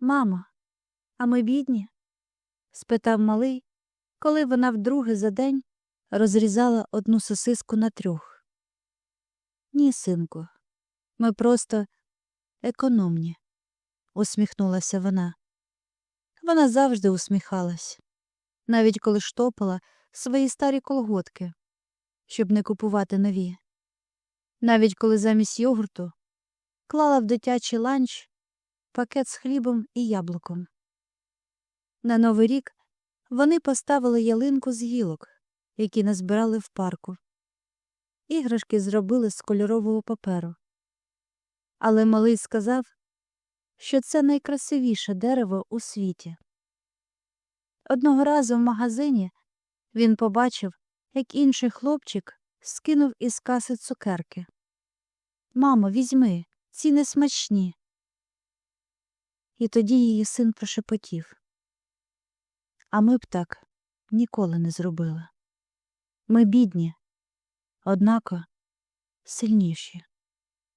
Мамо, а ми бідні? спитав малий, коли вона вдруге за день розрізала одну сосиску на трьох. Ні, синку, ми просто економні, усміхнулася вона. Вона завжди усміхалась, навіть коли штопала свої старі колготки, щоб не купувати нові. Навіть коли замість йогурту клала в дитячий ланч пакет з хлібом і яблуком. На Новий рік вони поставили ялинку з гілок, які назбирали в парку. Іграшки зробили з кольорового паперу. Але малий сказав, що це найкрасивіше дерево у світі. Одного разу в магазині він побачив, як інший хлопчик скинув із каси цукерки. Мамо, візьми, ці не смачні. І тоді її син прошепотів. А ми б так ніколи не зробили. Ми бідні, однако сильніші.